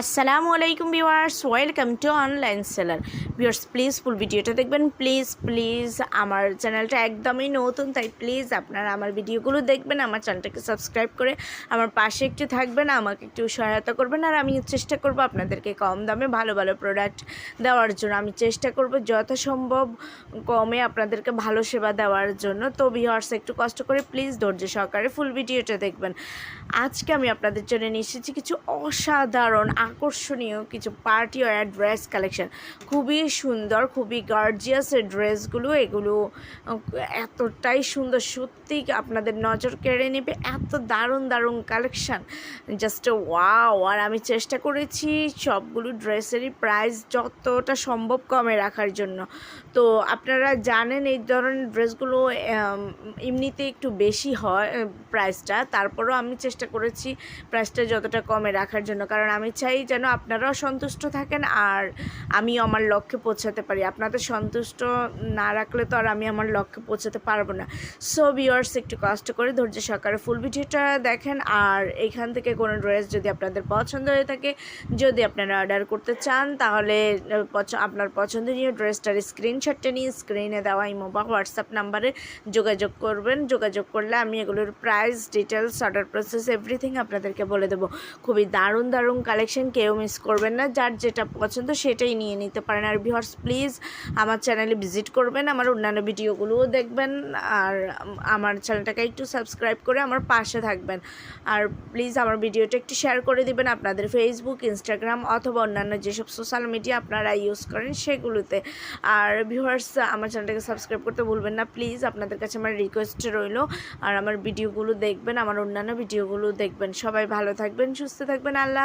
আসসালামু আলাইকুম viewers, welcome to online seller. Viewers please full ভিডিওটা দেখবেন। প্লিজ প্লিজ আমার চ্যানেলটা একদমই নতুন, তাই প্লিজ আপনারা আমার ভিডিওগুলো দেখবেন, আমার চ্যানেলটাকে সাবস্ক্রাইব করে আমার পাশে একটু থাকবেন, আমাকে একটু সহায়তা করবেন, আর আমি চেষ্টা করব আপনাদেরকে কম দামে ভালো ভালো প্রোডাক্ট দেওয়ার জন্য। আমি চেষ্টা করব যথাসম্ভব কমে আপনাদেরকে ভালো সেবা দেওয়ার জন্য। তো ভিউয়ার্স, একটু কষ্ট করে প্লিজ ধৈর্য সহকারে ফুল ভিডিওটা দেখবেন। আজকে আমি আপনাদের জন্য নিয়ে এসেছি কিছু অসাধারণ আকর্ষণীয় কিছু পার্টি ওয়ার ড্রেস কালেকশন। খুবই সুন্দর, খুবই গার্জিয়াস ড্রেসগুলো। এগুলো এতটাই সুন্দর, সত্যি আপনাদের নজর কেড়ে নেবে। এত দারুণ দারুণ কালেকশন। জাস্ট ওয়াও আর আমি চেষ্টা করেছি সবগুলো ড্রেসেরই প্রাইস যতটা সম্ভব কমে রাখার জন্য। তো আপনারা জানেন এই ধরনের ড্রেসগুলো এমনিতে একটু বেশি হয় প্রাইসটা তারপরেও আমি চেষ্টা করেছি প্রাইসটা যতটা কমে রাখার জন্য। কারণ আমি চাই যেন আপনারাও সন্তুষ্ট থাকেন আর আমিও আমার লক্ষ্যে পৌঁছাতে পারি। আপনাদের সন্তুষ্ট না রাখলে তো আর আমি আমার লক্ষ্যে পৌঁছাতে পারব না। সো ভিউয়ার্স একটু কষ্ট করে ধৈর্য সহকারে ফুল ভিডিওটা দেখেন আর এখান থেকে কোনো ড্রেস যদি আপনাদের পছন্দ হয়ে থাকে, যদি আপনারা অর্ডার করতে চান, তাহলে আপনার পছন্দনীয় ড্রেসটার স্ক্রিনশটটা নিয়ে স্ক্রিনে দেওয়া ইমো বা হোয়াটসঅ্যাপ নাম্বারে যোগাযোগ করবেন। যোগাযোগ করলে আমি এগুলোর price details order process everything আপনাদেরকে বলে দেবো। খুবই দারুণ দারুণ কালেকশন কেউ মিস করবেন না। যার যেটা পছন্দ সেটাই নিয়ে নিতে পারেন। আর ভিউয়ার্স প্লিজ আমার চ্যানেলে ভিজিট করবেন, আমার অন্যান্য ভিডিওগুলোও দেখবেন। আর আমার চ্যানেলটাকে একটু সাবস্ক্রাইব করে আমার পাশে থাকবেন। আর প্লিজ আমার ভিডিওটা একটু শেয়ার করে দিবেন আপনাদের ফেসবুক ইনস্টাগ্রাম অথবা অন্যান্য যেসব সোশ্যাল মিডিয়া আপনারা ইউজ করেন সেগুলোতে। আর ভিউয়ার্স আমার চ্যানেলটাকে সাবস্ক্রাইব করতে ভুলবেন না। প্লিজ আপনাদের কাছে আমার রিকোয়েস্ট রইল। আর আমার ভিডিওগুলো দেখবেন, আমার অন্যান্য ভিডিওগুলো দেখবেন। সবাই ভালো থাকবেন, সুস্থ থাকবেন। আল্লাহ